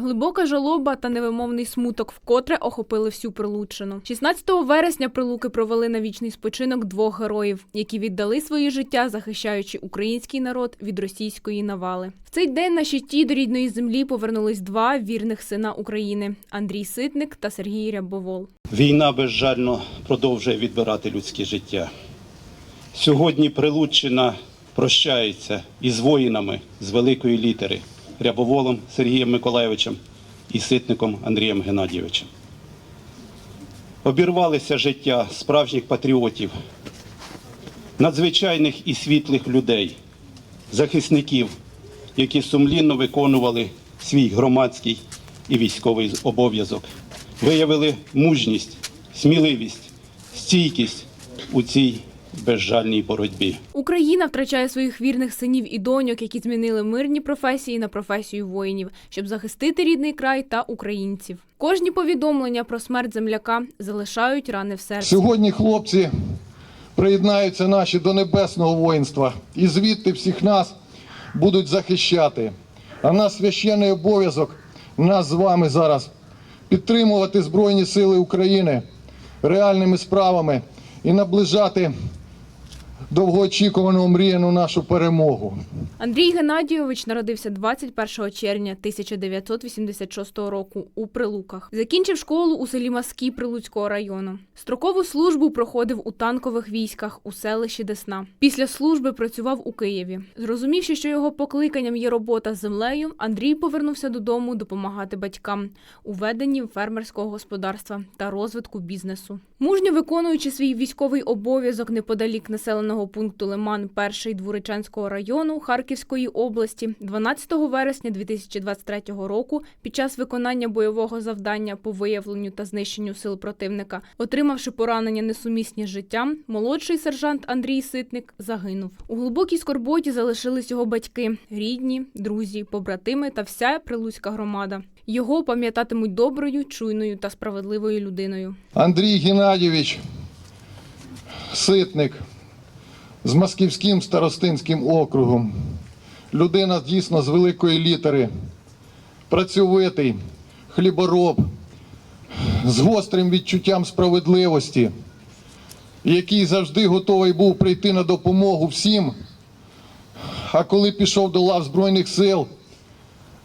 Глибока жалоба та невимовний смуток вкотре охопили всю Прилуччину. 16 вересня Прилуки провели на вічний спочинок двох героїв, які віддали свої життя, захищаючи український народ від російської навали. В цей день на щиті до рідної землі повернулись два вірних сина України Андрій Ситник та Сергій Рябовол. Війна безжально продовжує відбирати людське життя. Сьогодні Прилуччина прощається із воїнами з великої літери Рябоволом Сергієм Миколайовичем і ситником Андрієм Геннадійовичем. Обірвалися життя справжніх патріотів, надзвичайних і світлих людей, захисників, які сумлінно виконували свій громадський і військовий обов'язок, виявили мужність, сміливість, стійкість у цій безжальній боротьбі. Україна втрачає своїх вірних синів і доньок, які змінили мирні професії на професію воїнів, щоб захистити рідний край та українців. Кожні повідомлення про смерть земляка залишають рани в серці. Сьогодні хлопці приєднаються наші до небесного воїнства і звідти всіх нас будуть захищати. А наш священний обов'язок нас з вами зараз підтримувати Збройні Сили України реальними справами і наближати довгоочікувану мріяну нашу перемогу. Андрій Геннадійович народився 21 червня 1986 року у Прилуках. Закінчив школу у селі Маски Прилуцького району. Строкову службу проходив у танкових військах у селищі Десна. Після служби працював у Києві. Зрозумівши, що його покликанням є робота з землею, Андрій повернувся додому допомагати батькам у веденні фермерського господарства та розвитку бізнесу. Мужньо виконуючи свій військовий обов'язок неподалік населеного пункту Лиман, перший Дворичанського району Харківської області, 12 вересня 2023 року, під час виконання бойового завдання по виявленню та знищенню сил противника, отримавши поранення несумісні з життям, молодший сержант Андрій Ситник загинув. У глибокій скорботі залишились його батьки, рідні, друзі, побратими та вся прилуцька громада. Його пам'ятатимуть доброю, чуйною та справедливою людиною. Андрій Геннадійович Ситник з Масківським старостинським округом. Людина дійсно з великої літери, працьовитий, хлібороб, з гострим відчуттям справедливості, який завжди готовий був прийти на допомогу всім. А коли пішов до лав Збройних сил,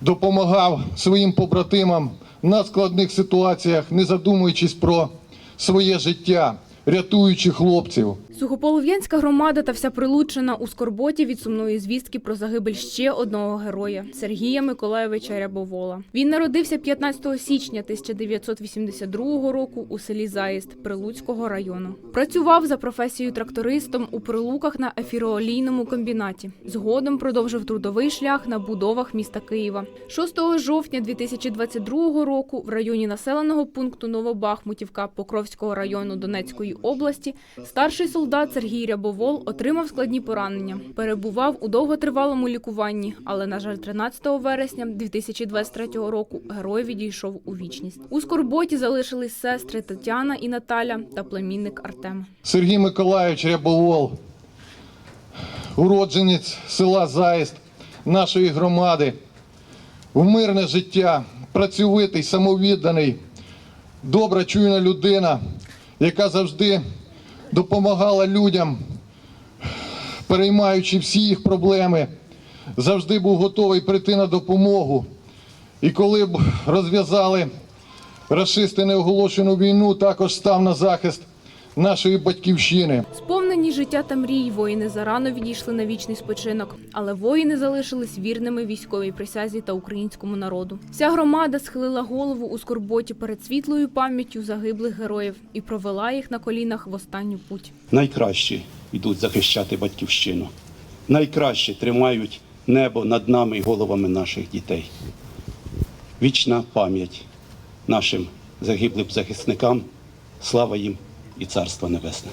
допомагав своїм побратимам на складних ситуаціях, не задумуючись про своє життя, рятуючи хлопців. Сухополов'янська громада та вся Прилуччина у скорботі від сумної звістки про загибель ще одного героя Сергія Миколайовича Рябовола. Він народився 15 січня 1982 року у селі Заїзд Прилуцького району. Працював за професією трактористом у Прилуках на ефіроолійному комбінаті. Згодом продовжив трудовий шлях на будовах міста Києва. 6 жовтня 2022 року в районі населеного пункту Новобахмутівка Покровського району Донецької області старший солдат Сергій Рябовол отримав складні поранення. Перебував у довготривалому лікуванні, але, на жаль, 13 вересня 2023 року герой відійшов у вічність. У скорботі залишились сестри Тетяна і Наталя та племінник Артем. Сергій Миколайович Рябовол, уродженець села Заїзд, нашої громади, в мирне життя, працьовитий, самовідданий, добра, чуйна людина, яка завжди допомагала людям, переймаючи всі їх проблеми, завжди був готовий прийти на допомогу. І коли б розв'язали расисти неоголошену війну, також став на захист нашої батьківщини. Сповнені життя та мрій, воїни зарано відійшли на вічний спочинок, але воїни залишились вірними військовій присязі та українському народу. Вся громада схилила голову у скорботі перед світлою пам'яттю загиблих героїв і провела їх на колінах в останню путь. Найкращі йдуть захищати батьківщину. Найкраще тримають небо над нами і головами наших дітей. Вічна пам'ять нашим загиблим захисникам. Слава їм і царство небесне.